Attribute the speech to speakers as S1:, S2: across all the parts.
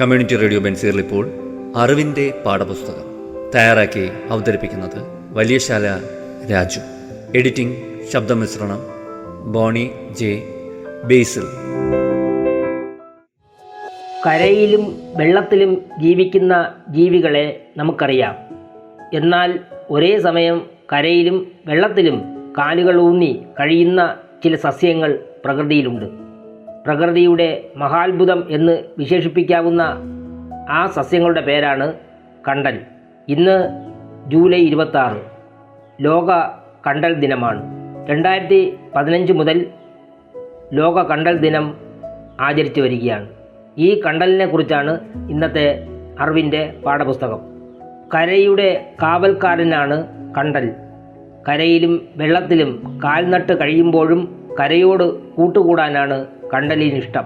S1: Community radio ബെൻസീറിൽ ഇപ്പോൾ അറിവിന്റെ പാഠപുസ്തകം തയ്യാറാക്കി അവതരിപ്പിക്കുന്നത് വലിയശാല രാജു. എഡിറ്റിംഗ് ശബ്ദമിശ്രണം ബോണി ജെ ബേസിൽ.
S2: കരയിലും വെള്ളത്തിലും ജീവിക്കുന്ന ജീവികളെ നമുക്കറിയാം. എന്നാൽ ഒരേ സമയം കരയിലും വെള്ളത്തിലും കാലുകൾ ഊന്നി കഴിയുന്ന ചില സസ്യങ്ങൾ പ്രകൃതിയിലുണ്ട്. പ്രകൃതിയുടെ മഹാത്ഭുതം എന്ന് വിശേഷിപ്പിക്കാവുന്ന ആ സസ്യങ്ങളുടെ പേരാണ് കണ്ടൽ. ഇന്ന് ജൂലൈ ഇരുപത്താറ്. ലോക കണ്ടൽ ദിനമാണ്. രണ്ടായിരത്തി പതിനഞ്ച് മുതൽ ലോക കണ്ടൽ ദിനം ആചരിച്ചു വരികയാണ്. ഈ കണ്ടലിനെ കുറിച്ചാണ് ഇന്നത്തെ അറിവിന്റെ പാഠപുസ്തകം. കരയുടെ കാവൽക്കാരനാണ് കണ്ടൽ. കരയിലും വെള്ളത്തിലും കാൽനട്ട് കഴിയുമ്പോഴും കരയോട് കൂട്ടുകൂടാനാണ് കണ്ടലിനിഷ്ടം.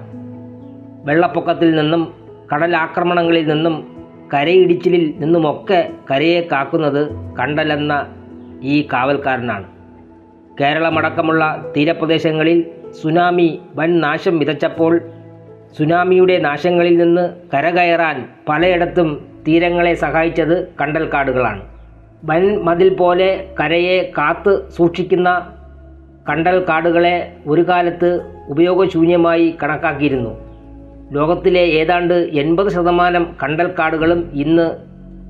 S2: വെള്ളപ്പൊക്കത്തിൽ നിന്നും കടലാക്രമണങ്ങളിൽ നിന്നും കരയിടിച്ചിലിൽ നിന്നുമൊക്കെ കരയെ കാക്കുന്നത് കണ്ടലെന്ന ഈ കാവൽക്കാരനാണ്. കേരളമടക്കമുള്ള തീരപ്രദേശങ്ങളിൽ സുനാമി വൻ നാശം വിതച്ചപ്പോൾ സുനാമിയുടെ നാശങ്ങളിൽ നിന്ന് കരകയറാൻ പലയിടത്തും തീരങ്ങളെ സഹായിച്ചത് കണ്ടൽക്കാടുകളാണ്. വൻ മതിൽ പോലെ കരയെ കാത്ത് സൂക്ഷിക്കുന്ന കണ്ടൽ കാടുകളെ ഒരു കാലത്ത് ഉപയോഗശൂന്യമായി കണക്കാക്കിയിരുന്നു. ലോകത്തിലെ ഏതാണ്ട് എൺപത് ശതമാനം കണ്ടൽ കാടുകളും ഇന്ന്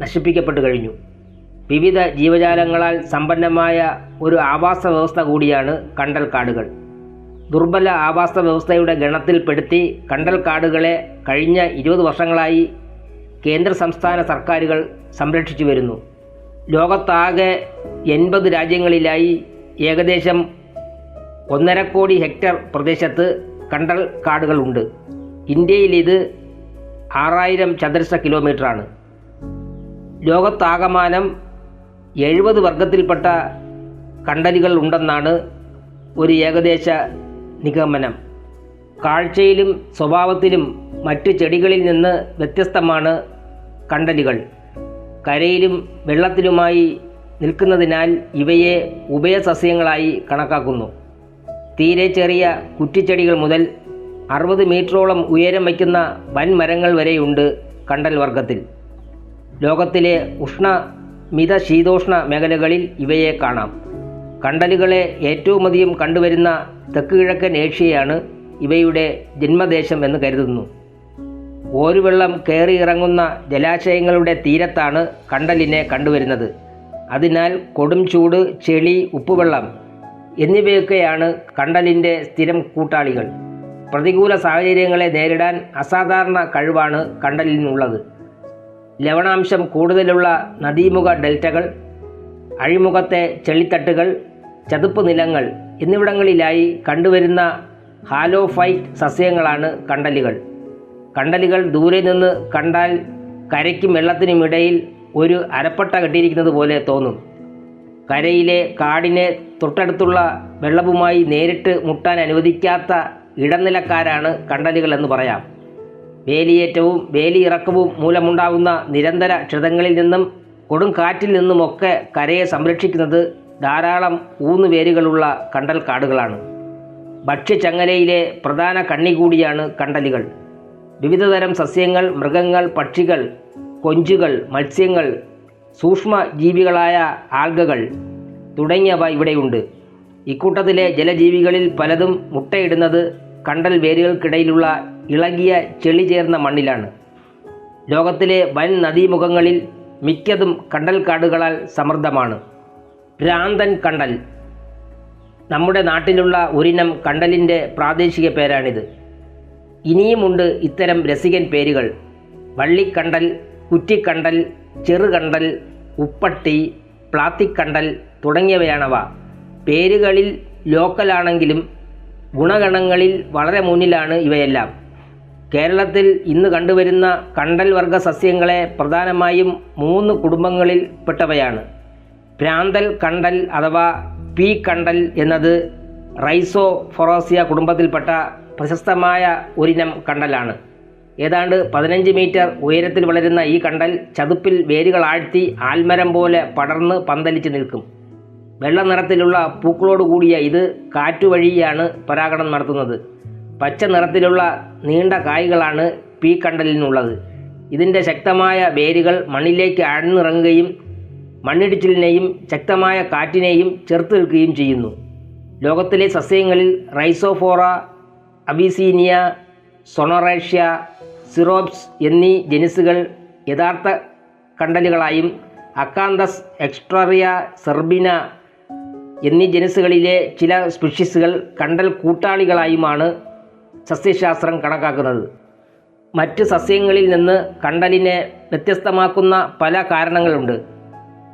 S2: നശിപ്പിക്കപ്പെട്ടു കഴിഞ്ഞു. വിവിധ ജീവജാലങ്ങളാൽ സമ്പന്നമായ ഒരു ആവാസ വ്യവസ്ഥ കൂടിയാണ് കണ്ടൽ കാടുകൾ. ദുർബല ആവാസ വ്യവസ്ഥയുടെ ഗണത്തിൽപ്പെടുത്തി കണ്ടൽ കാടുകളെ കഴിഞ്ഞ ഇരുപത് വർഷങ്ങളായി കേന്ദ്ര സംസ്ഥാന സർക്കാരുകൾ സംരക്ഷിച്ചു വരുന്നു. ലോകത്താകെ എൺപത് രാജ്യങ്ങളിലായി ഏകദേശം ഒന്നര കോടി ഹെക്ടർ പ്രദേശത്ത് കണ്ടൽ കാടുകളുണ്ട്. ഇന്ത്യയിൽ ഇത് ആറായിരം ചതുരശ്ര കിലോമീറ്ററാണ്. ലോകത്താകമാനം എഴുപത് വർഗത്തിൽപ്പെട്ട കണ്ടലുകൾ ഉണ്ടെന്നാണ് ഒരു ഏകദേശ നിഗമനം. കാഴ്ചയിലും സ്വഭാവത്തിലും മറ്റ് ചെടികളിൽ നിന്ന് വ്യത്യസ്തമാണ് കണ്ടലുകൾ. കരയിലും വെള്ളത്തിലുമായി നിൽക്കുന്നതിനാൽ ഇവയെ ഉഭയസസ്യങ്ങളായി കണക്കാക്കുന്നു. തീരെ ചെറിയ കുറ്റിച്ചെടികൾ മുതൽ അറുപത് മീറ്ററോളം ഉയരം വയ്ക്കുന്ന വൻമരങ്ങൾ വരെയുണ്ട് കണ്ടൽ വർഗത്തിൽ. ലോകത്തിലെ ഉഷ്ണ മിത ശീതോഷ്ണ മേഖലകളിൽ ഇവയെ കാണാം. കണ്ടലുകളെ ഏറ്റവും അധികം കണ്ടുവരുന്ന തെക്ക് കിഴക്കൻ ഏഷ്യയാണ് ഇവയുടെ ജന്മദേശം എന്ന് കരുതുന്നു. ഓരുവെള്ളം കയറി ഇറങ്ങുന്ന ജലാശയങ്ങളുടെ തീരത്താണ് കണ്ടലിനെ കണ്ടുവരുന്നത്. അതിനാൽ കൊടും ചൂട് ചെളി ഉപ്പുവെള്ളം എന്നിവയൊക്കെയാണ് കണ്ടലിന്റെ സ്ഥിരം കൂട്ടാളികൾ. പ്രതികൂല സാഹചര്യങ്ങളെ നേരിടാൻ അസാധാരണ കഴിവാണ് കണ്ടലിനുള്ളത്. ലവണാംശം കൂടുതലുള്ള നദീമുഖ ഡെൽറ്റകൾ അഴിമുഖത്തെ ചെളിത്തട്ടുകൾ ചതുപ്പ് നിലങ്ങൾ എന്നിവിടങ്ങളിലായി കണ്ടുവരുന്ന ഹാലോഫൈറ്റ് സസ്യങ്ങളാണ് കണ്ടലുകൾ. കണ്ടലുകൾ ദൂരെ നിന്ന് കണ്ടാൽ കരയ്ക്കും വെള്ളത്തിനുമിടയിൽ ഒരു അരപ്പട്ട കെട്ടിയിരിക്കുന്നത് പോലെ തോന്നും. കരയിലെ കാടിനെ തൊട്ടടുത്തുള്ള വെള്ളവുമായി നേരിട്ട് മുട്ടാൻ അനുവദിക്കാത്ത ഇടനിലക്കാരാണ് കണ്ടലുകൾ എന്ന് പറയാം. വേലിയേറ്റവും വേലിയിറക്കവും മൂലമുണ്ടാകുന്ന നിരന്തര ക്ഷതങ്ങളിൽ നിന്നും കൊടുങ്കാറ്റിൽ നിന്നുമൊക്കെ കരയെ സംരക്ഷിക്കുന്നത് ധാരാളം ഊന്നുവേരുകളുള്ള കണ്ടൽ കാടുകളാണ്. ഭക്ഷ്യചങ്ങലയിലെ പ്രധാന കണ്ണി കൂടിയാണ് കണ്ടലുകൾ. വിവിധതരം സസ്യങ്ങൾ മൃഗങ്ങൾ പക്ഷികൾ കൊഞ്ചുകൾ മത്സ്യങ്ങൾ സൂക്ഷ്മ ജീവികളായ ആൽഗകൾ തുടങ്ങിയവ ഇവിടെയുണ്ട്. ഇക്കൂട്ടത്തിലെ ജലജീവികളിൽ പലതും മുട്ടയിടുന്നത് കണ്ടൽ വേരുകൾക്കിടയിലുള്ള ഇളകിയ ചെളി ചേർന്ന മണ്ണിലാണ്. ലോകത്തിലെ വൻ നദീമുഖങ്ങളിൽ മിക്കതും കണ്ടൽ കാടുകളാൽ സമൃദ്ധമാണ്. ഭ്രാന്തൻ കണ്ടൽ. നമ്മുടെ നാട്ടിലുള്ള ഒരിനം കണ്ടലിന്റെ പ്രാദേശിക പേരാണിത്. ഇനിയുമുണ്ട് ഇത്തരം രസികൻ പേരുകൾ. വള്ളിക്കണ്ടൽ കുറ്റിക്കണ്ടൽ ചെറുകണ്ടൽ ഉപ്പട്ടി പ്ലാത്തിക്കണ്ടൽ തുടങ്ങിയവയാണവ. പേരുകളിൽ ലോക്കലാണെങ്കിലും ഗുണഗണങ്ങളിൽ വളരെ മുന്നിലാണ് ഇവയെല്ലാം. കേരളത്തിൽ ഇന്ന് കണ്ടുവരുന്ന കണ്ടൽ വർഗ സസ്യങ്ങളെ പ്രധാനമായും മൂന്ന് കുടുംബങ്ങളിൽ പെട്ടവയാണ്. പ്രാന്തൽ കണ്ടൽ അഥവാ പീ കണ്ടൽ എന്നത് റൈസോ ഫൊറോസിയ കുടുംബത്തിൽപ്പെട്ട പ്രശസ്തമായ ഒരിനം കണ്ടലാണ്. ഏതാണ്ട് പതിനഞ്ച് മീറ്റർ ഉയരത്തിൽ വളരുന്ന ഈ കണ്ടൽ ചതുപ്പിൽ വേരുകൾ ആഴ്ത്തി ആൽമരം പോലെ പടർന്ന് പന്തലിച്ച് നിൽക്കും. വെള്ള നിറത്തിലുള്ള പൂക്കളോട് കൂടിയ ഇത് കാറ്റുവഴിയാണ് പരാഗണം നടത്തുന്നത്. പച്ച നിറത്തിലുള്ള നീണ്ട കായ്കളാണ് പീ കണ്ടലിനുള്ളത്. ഇതിന്റെ ശക്തമായ വേരുകൾ മണ്ണിലേക്ക് ആഴ്ന്നിറങ്ങുകയും മണ്ണിടിച്ചിലിനെയും ശക്തമായ കാറ്റിനെയും ചെറുത്ത് നിൽക്കുകയും ചെയ്യുന്നു. ലോകത്തിലെ സസ്യങ്ങളിൽ റൈസോഫോറ അബിസീനിയ സൊണറേഷ്യ സിറോപ്സ് എന്നീ ജനുസുകൾ യഥാർത്ഥ കണ്ടലുകളായും അക്കാന്തസ് എക്സ്ട്രറിയ സെർബിന എന്നീ ജനുസുകളിലെ ചില സ്പെഷ്യസുകൾ കണ്ടൽ കൂട്ടാളികളായുമാണ് സസ്യശാസ്ത്രം കണക്കാക്കുന്നത്. മറ്റ് സസ്യങ്ങളിൽ നിന്ന് കണ്ടലിനെ വ്യത്യസ്തമാക്കുന്ന പല കാരണങ്ങളുണ്ട്.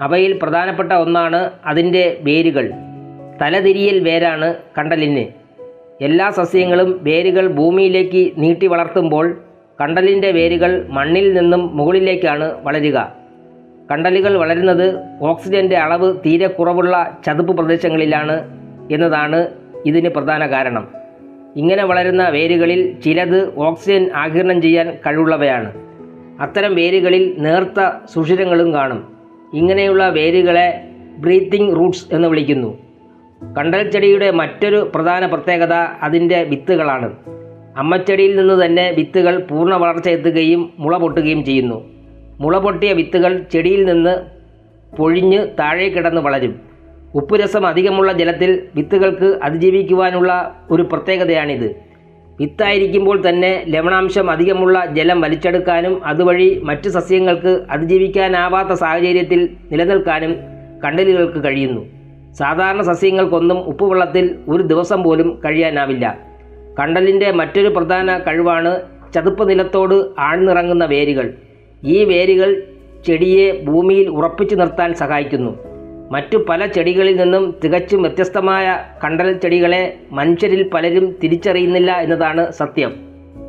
S2: അവയിൽ പ്രധാനപ്പെട്ട ഒന്നാണ് അതിന്റെ വേരുകൾ. തലതിരിയൽ വേരാണ് കണ്ടലിന്. എല്ലാ സസ്യങ്ങളും വേരുകൾ ഭൂമിയിലേക്ക് നീട്ടി വളർത്തുമ്പോൾ കണ്ടലിന്റെ വേരുകൾ മണ്ണിൽ നിന്നും മുകളിലേക്കാണ് വളരുക. കണ്ടലുകൾ വളരുന്നത് ഓക്സിജന്റെ അളവ് തീരെ കുറവുള്ള ചതുപ്പ് പ്രദേശങ്ങളിലാണ് എന്നതാണ് ഇതിന് പ്രധാന കാരണം. ഇങ്ങനെ വളരുന്ന വേരുകളിൽ ചിലത് ഓക്സിജൻ ആകിരണം ചെയ്യാൻ കഴിവുള്ളവയാണ്. അത്തരം വേരുകളിൽ നേർത്ത സുഷിരങ്ങളും കാണും. ഇങ്ങനെയുള്ള വേരുകളെ ബ്രീത്തിങ് റൂട്ട്സ് എന്ന് വിളിക്കുന്നു. കണ്ടൽ ചെടിയുടെ മറ്റൊരു പ്രധാന പ്രത്യേകത അതിന്റെ വിത്തുകളാണ്. അമ്മച്ചെടിയിൽ നിന്ന് തന്നെ വിത്തുകൾ പൂർണ വളർച്ച എത്തുകയും മുള പൊട്ടുകയും ചെയ്യുന്നു. മുള പൊട്ടിയ വിത്തുകൾ ചെടിയിൽ നിന്ന് പൊഴിഞ്ഞ് താഴെ കിടന്ന് വളരും. ഉപ്പുരസം അധികമുള്ള ജലത്തിൽ വിത്തുകൾക്ക് അതിജീവിക്കുവാനുള്ള ഒരു പ്രത്യേകതയാണിത്. വിത്തായിരിക്കുമ്പോൾ തന്നെ ലവണാംശം അധികമുള്ള ജലം വലിച്ചെടുക്കാനും അതുവഴി മറ്റ് സസ്യങ്ങൾക്ക് അതിജീവിക്കാനാവാത്ത സാഹചര്യത്തിൽ നിലനിൽക്കാനും കണ്ടലുകൾക്ക് കഴിയുന്നു. സാധാരണ സസ്യങ്ങൾക്കൊന്നും ഉപ്പുവെള്ളത്തിൽ ഒരു ദിവസം പോലും കഴിയാനാവില്ല. കണ്ടലിന്റെ മറ്റൊരു പ്രധാന കഴിവാണ് ചതുപ്പ് നിലത്തോട് ആഴ്ന്നിറങ്ങുന്ന വേരുകൾ. ഈ വേരുകൾ ചെടിയെ ഭൂമിയിൽ ഉറപ്പിച്ചു നിർത്താൻ സഹായിക്കുന്നു. മറ്റു പല ചെടികളിൽ നിന്നും തികച്ചും വ്യത്യസ്തമായ കണ്ടൽ ചെടികളെ മനുഷ്യരിൽ പലരും തിരിച്ചറിയുന്നില്ല എന്നതാണ് സത്യം.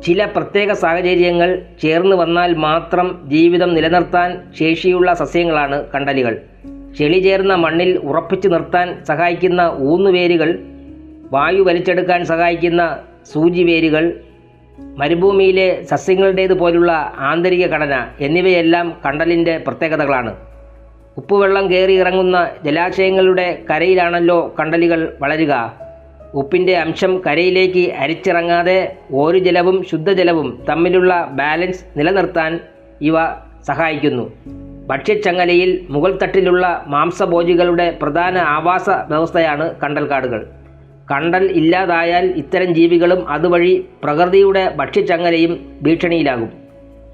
S2: ചില പ്രത്യേക സാഹചര്യങ്ങൾ ചേർന്ന് വന്നാൽ മാത്രം ജീവിതം നിലനിർത്താൻ ശേഷിയുള്ള സസ്യങ്ങളാണ് കണ്ടലുകൾ. ചെളി ചേർന്ന മണ്ണിൽ ഉറപ്പിച്ചു നിർത്താൻ സഹായിക്കുന്ന ഊന്നുവേരുകൾ വായു വലിച്ചെടുക്കാൻ സഹായിക്കുന്ന സൂചിവേരുകൾ മരുഭൂമിയിലെ സസ്യങ്ങളുടേതുപോലുള്ള ആന്തരിക ഘടന എന്നിവയെല്ലാം കണ്ടലിന്റെ പ്രത്യേകതകളാണ്. ഉപ്പുവെള്ളം കയറി ഇറങ്ങുന്ന ജലാശയങ്ങളുടെ കരയിലാണല്ലോ കണ്ടലുകൾ വളരുക. ഉപ്പിന്റെ അംശം കരയിലേക്ക് അരിച്ചിറങ്ങാതെ ഓരു ജലവും ശുദ്ധജലവും തമ്മിലുള്ള ബാലൻസ് നിലനിർത്താൻ ഇവ സഹായിക്കുന്നു. ഭക്ഷ്യച്ചങ്ങലയിൽ മുകൾ തട്ടിലുള്ള മാംസഭോജികളുടെ പ്രധാന ആവാസ വ്യവസ്ഥയാണ് കണ്ടൽക്കാടുകൾ. കണ്ടൽ ഇല്ലാതായാൽ ഇത്തരം ജീവികളും അതുവഴി പ്രകൃതിയുടെ ഭക്ഷ്യച്ചങ്ങലയും ഭീഷണിയിലാകും.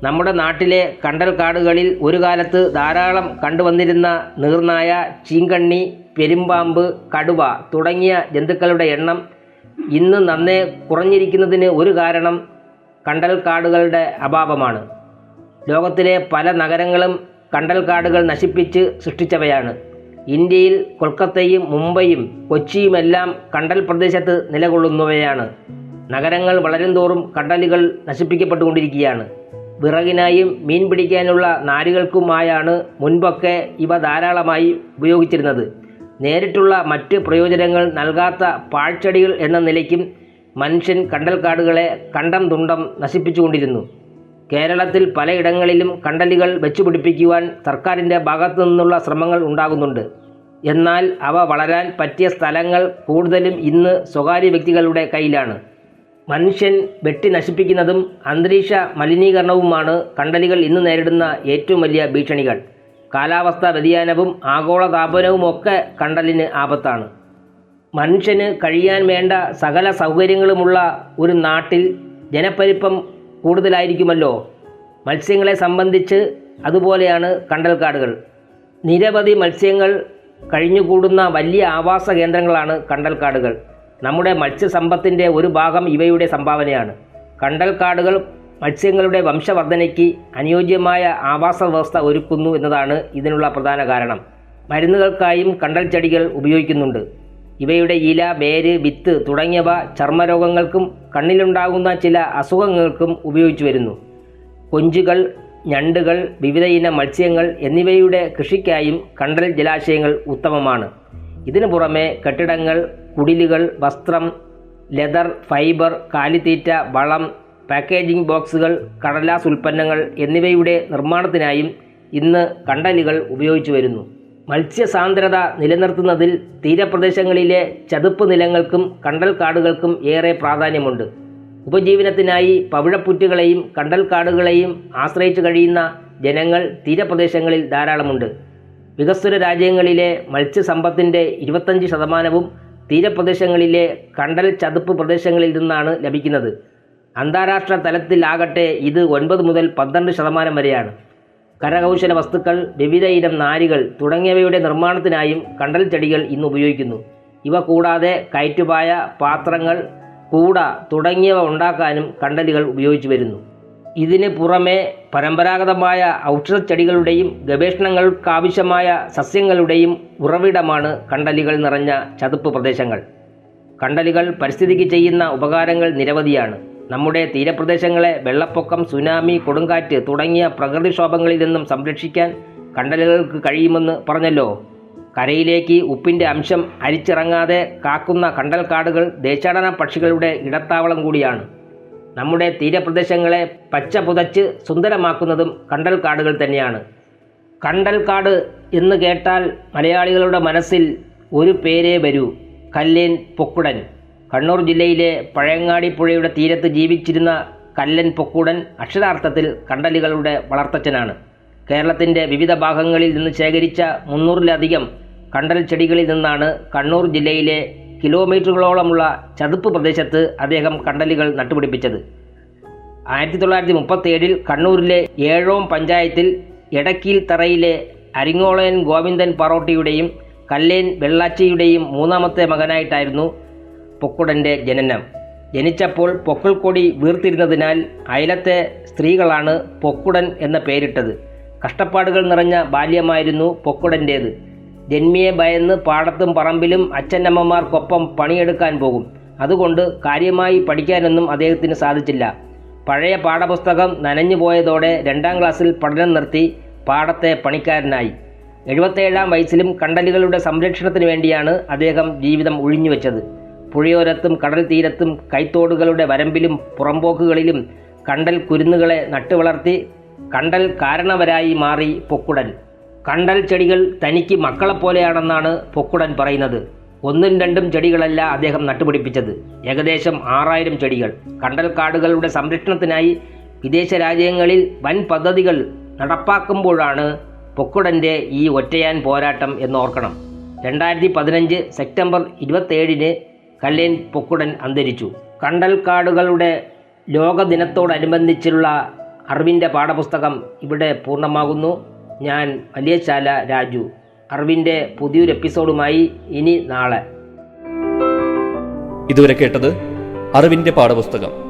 S2: നമ്മുടെ നാട്ടിലെ കണ്ടൽ കാടുകളിൽ ഒരു കാലത്ത് ധാരാളം കണ്ടുവന്നിരുന്ന നീർനായ ചീങ്കണ്ണി പെരുമ്പാമ്പ് കടുവ തുടങ്ങിയ ജന്തുക്കളുടെ എണ്ണം ഇന്ന് നന്നേ കുറഞ്ഞിരിക്കുന്നതിന് ഒരു കാരണം കണ്ടൽ കാടുകളുടെ അഭാവമാണ്. ലോകത്തിലെ പല നഗരങ്ങളും കണ്ടൽ കാടുകൾ നശിപ്പിച്ച് സൃഷ്ടിച്ചവയാണ്. ഇന്ത്യയിൽ കൊൽക്കത്തയും മുംബൈയും കൊച്ചിയുമെല്ലാം കണ്ടൽ പ്രദേശത്ത് നിലകൊള്ളുന്നവയാണ്. നഗരങ്ങൾ വളരുംതോറും കണ്ടലുകൾ നശിപ്പിക്കപ്പെട്ടുകൊണ്ടിരിക്കുകയാണ്. വിറകിനായും മീൻ പിടിക്കാനുള്ള നാരുകൾക്കുമായാണ് മുൻപൊക്കെ ഇവ ധാരാളമായി ഉപയോഗിച്ചിരുന്നത്. നേരിട്ടുള്ള മറ്റ് പ്രയോജനങ്ങൾ നൽകാത്ത പാഴ്ചെടികൾ എന്ന നിലയ്ക്കും മനുഷ്യൻ കണ്ടൽക്കാടുകളെ കണ്ടം തുണ്ടം നശിപ്പിച്ചുകൊണ്ടിരുന്നു. കേരളത്തിൽ പലയിടങ്ങളിലും കണ്ടലുകൾ വെച്ചുപിടിപ്പിക്കുവാൻ സർക്കാരിന്റെ ഭാഗത്തു നിന്നുള്ള ശ്രമങ്ങൾ ഉണ്ടാകുന്നുണ്ട്. എന്നാൽ അവ വളരാൻ പറ്റിയ സ്ഥലങ്ങൾ കൂടുതലും ഇന്ന് സ്വകാര്യ വ്യക്തികളുടെ കയ്യിലാണ്. മനുഷ്യൻ വെട്ടി നശിപ്പിക്കുന്നതും അന്തരീക്ഷ മലിനീകരണവുമാണ് കണ്ടലുകൾ ഇന്ന് നേരിടുന്ന ഏറ്റവും വലിയ ഭീഷണികൾ. കാലാവസ്ഥാ വ്യതിയാനവും ആഗോളതാപനവും ഒക്കെ കണ്ടലിന് ആപത്താണ്. മനുഷ്യന് കഴിയാൻ വേണ്ട സകല സൗകര്യങ്ങളുമുള്ള ഒരു നാട്ടിൽ ജനപ്പെരുപ്പം കൂടുതലായിരിക്കുമല്ലോ. മത്സ്യങ്ങളെ സംബന്ധിച്ച് അതുപോലെയാണ് കണ്ടൽക്കാടുകൾ. നിരവധി മത്സ്യങ്ങൾ കഴിഞ്ഞുകൂടുന്ന വലിയ ആവാസ കേന്ദ്രങ്ങളാണ് കണ്ടൽക്കാടുകൾ. നമ്മുടെ മത്സ്യസമ്പത്തിന്റെ ഒരു ഭാഗം ഇവയുടെ സംഭാവനയാണ്. കണ്ടൽക്കാടുകൾ മത്സ്യങ്ങളുടെ വംശവർധനയ്ക്ക് അനുയോജ്യമായ ആവാസ വ്യവസ്ഥ ഒരുക്കുന്നു എന്നതാണ് ഇതിനുള്ള പ്രധാന കാരണം. മരുന്നുകൾക്കായും കണ്ടൽ ചെടികൾ ഉപയോഗിക്കുന്നുണ്ട്. ഇവയുടെ ഇല വേര് വിത്ത് തുടങ്ങിയവ ചർമ്മരോഗങ്ങൾക്കും കണ്ണിലുണ്ടാകുന്ന ചില അസുഖങ്ങൾക്കും ഉപയോഗിച്ചു വരുന്നു. കൊഞ്ചുകൾ ഞണ്ടുകൾ വിവിധ ഇനം മത്സ്യങ്ങൾ എന്നിവയുടെ കൃഷിക്കായും കണ്ടൽ ജലാശയങ്ങൾ ഉത്തമമാണ്. ഇതിനു പുറമെ കെട്ടിടങ്ങൾ കുടിലുകൾ വസ്ത്രം ലെതർ ഫൈബർ കാലിത്തീറ്റ വളം പാക്കേജിംഗ് ബോക്സുകൾ കടലാസ് ഉൽപ്പന്നങ്ങൾ എന്നിവയുടെ നിർമ്മാണത്തിനായും ഇന്ന് കണ്ടലുകൾ ഉപയോഗിച്ചു വരുന്നു. മത്സ്യസാന്ദ്രത നിലനിർത്തുന്നതിൽ തീരപ്രദേശങ്ങളിലെ ചതുപ്പ് നിലങ്ങൾക്കും കണ്ടൽക്കാടുകൾക്കും ഏറെ പ്രാധാന്യമുണ്ട്. ഉപജീവനത്തിനായി പവിഴപ്പുറ്റുകളെയും കണ്ടൽക്കാടുകളെയും ആശ്രയിച്ചു കഴിയുന്ന ജനങ്ങൾ തീരപ്രദേശങ്ങളിൽ ധാരാളമുണ്ട്. വികസ്വര രാജ്യങ്ങളിലെ മത്സ്യസമ്പത്തിന്റെ ഇരുപത്തഞ്ച് ശതമാനവും തീരപ്രദേശങ്ങളിലെ കണ്ടൽ ചതുപ്പ് പ്രദേശങ്ങളിൽ നിന്നാണ് ലഭിക്കുന്നത്. അന്താരാഷ്ട്ര തലത്തിലാകട്ടെ ഇത് ഒൻപത് മുതൽ പന്ത്രണ്ട് ശതമാനം വരെയാണ്. കരകൗശല വസ്തുക്കൾ വിവിധ ഇനം നാരുകൾ തുടങ്ങിയവയുടെ നിർമ്മാണത്തിനായും കണ്ടൽ ചെടികൾ ഇന്ന് ഉപയോഗിക്കുന്നു. ഇവ കൂടാതെ കയറ്റുപായ പാത്രങ്ങൾ കൂട തുടങ്ങിയവ ഉണ്ടാക്കാനും കണ്ടലുകൾ ഉപയോഗിച്ചു വരുന്നു. ഇതിന് പുറമെ പരമ്പരാഗതമായ ഔഷധച്ചെടികളുടെയും ഗവേഷണങ്ങൾക്കാവശ്യമായ സസ്യങ്ങളുടെയും ഉറവിടമാണ് കണ്ടലുകൾ നിറഞ്ഞ ചതുപ്പ് പ്രദേശങ്ങൾ. കണ്ടലുകൾ പരിസ്ഥിതിക്ക് ചെയ്യുന്ന ഉപകാരങ്ങൾ നിരവധിയാണ്. നമ്മുടെ തീരപ്രദേശങ്ങളെ വെള്ളപ്പൊക്കം സുനാമി കൊടുങ്കാറ്റ് തുടങ്ങിയ പ്രകൃതിക്ഷോഭങ്ങളിൽ നിന്നും സംരക്ഷിക്കാൻ കണ്ടലുകൾക്ക് കഴിയുമെന്ന് പറഞ്ഞല്ലോ. കരയിലേക്ക് ഉപ്പിന്റെ അംശം അരിച്ചിറങ്ങാതെ കാക്കുന്ന കണ്ടൽക്കാടുകൾ ദേശാടന പക്ഷികളുടെ ഇടത്താവളം കൂടിയാണ്. നമ്മുടെ തീരപ്രദേശങ്ങളെ പച്ച പുതച്ച് സുന്ദരമാക്കുന്നതും കണ്ടൽക്കാടുകൾ തന്നെയാണ്. കണ്ടൽക്കാട് എന്ന് കേട്ടാൽ മലയാളികളുടെ മനസ്സിൽ ഒരു പേരേ വരൂ കല്ലേൻ പൊക്കുടൻ. കണ്ണൂർ ജില്ലയിലെ പഴയങ്ങാടി പുഴയുടെ തീരത്ത് ജീവിച്ചിരുന്ന കല്ലൻ പൊക്കൂടൻ അക്ഷരാർത്ഥത്തിൽ കണ്ടലുകളുടെ വളർത്തച്ഛനാണ്. കേരളത്തിന്റെ വിവിധ ഭാഗങ്ങളിൽ നിന്ന് ശേഖരിച്ച മുന്നൂറിലധികം കണ്ടൽ ചെടികളിൽ നിന്നാണ് കണ്ണൂർ ജില്ലയിലെ കിലോമീറ്ററുകളോളമുള്ള ചതുപ്പ് പ്രദേശത്ത് അദ്ദേഹം കണ്ടലുകൾ നട്ടുപിടിപ്പിച്ചത്. ആയിരത്തി തൊള്ളായിരത്തി മുപ്പത്തേഴിൽ കണ്ണൂരിലെ ഏഴോം പഞ്ചായത്തിൽ എടക്കീൽ തറയിലെ അരിങ്ങോളയൻ ഗോവിന്ദൻ പറോട്ടിയുടെയും കല്ലേൻ വെള്ളാച്ചിയുടെയും മൂന്നാമത്തെ മകനായിട്ടായിരുന്നു പൊക്കുടന്റെ ജനനം. ജനിച്ചപ്പോൾ പൊക്കിൾക്കൊടി വീർത്തിരുന്നതിനാൽ അയലത്തെ സ്ത്രീകളാണ് പൊക്കുടൻ എന്ന പേരിട്ടത്. കഷ്ടപ്പാടുകൾ നിറഞ്ഞ ബാല്യമായിരുന്നു പൊക്കുടന്റേത് ജന്മിയെ ഭയന്ന് പാടത്തും പറമ്പിലും അച്ഛനമ്മമാർക്കൊപ്പം പണിയെടുക്കാൻ പോകും. അതുകൊണ്ട് കാര്യമായി പഠിക്കാനൊന്നും അദ്ദേഹത്തിന് സാധിച്ചില്ല. പഴയ പാഠപുസ്തകം നനഞ്ഞു പോയതോടെ രണ്ടാം ക്ലാസ്സിൽ പഠനം നിർത്തി പാടത്തെ പണിക്കാരനായി. എഴുപത്തേഴാം വയസ്സിലും കണ്ടലുകളുടെ സംരക്ഷണത്തിന് വേണ്ടിയാണ് അദ്ദേഹം ജീവിതം ഒഴിഞ്ഞുവെച്ചത് പുഴയോരത്തും കടൽ തീരത്തും കൈത്തോടുകളുടെ വരമ്പിലും പുറമ്പോക്കുകളിലും കണ്ടൽ കുരുന്നുകളെ നട്ടുവളർത്തി കണ്ടൽ കാരണവരായി മാറി പൊക്കുടൻ. കണ്ടൽ ചെടികൾ തനിക്ക് മക്കളെപ്പോലെയാണെന്നാണ് പൊക്കുടൻ പറയുന്നത്. ഒന്നും രണ്ടും ചെടികളല്ല അദ്ദേഹം നട്ടുപിടിപ്പിച്ചത്. ഏകദേശം ആറായിരം ചെടികൾ. കണ്ടൽ കാടുകളുടെ സംരക്ഷണത്തിനായി വിദേശ രാജ്യങ്ങളിൽ വൻ പദ്ധതികൾ നടപ്പാക്കുമ്പോഴാണ് പൊക്കുടന്റെ ഈ ഒറ്റയാൻ പോരാട്ടം എന്നോർക്കണം രണ്ടായിരത്തി പതിനഞ്ച് സെപ്റ്റംബർ ഇരുപത്തേഴിന് കല്ലേൻ പൊക്കുടൻ അന്തരിച്ചു. കണ്ടൽക്കാടുകളുടെ ലോകദിനത്തോടനുബന്ധിച്ചുള്ള ലോക ദിനത്തോടനുബന്ധിച്ചുള്ള അറിവിന്റെ പാഠപുസ്തകം ഇവിടെ പൂർണമാകുന്നു. ഞാൻ വലിയശാല രാജു. അറിവിന്റെ പുതിയൊരു എപ്പിസോഡുമായി ഇനി നാളെ.
S1: ഇതുവരെ കേട്ടത് അറിവിന്റെ പാഠപുസ്തകം.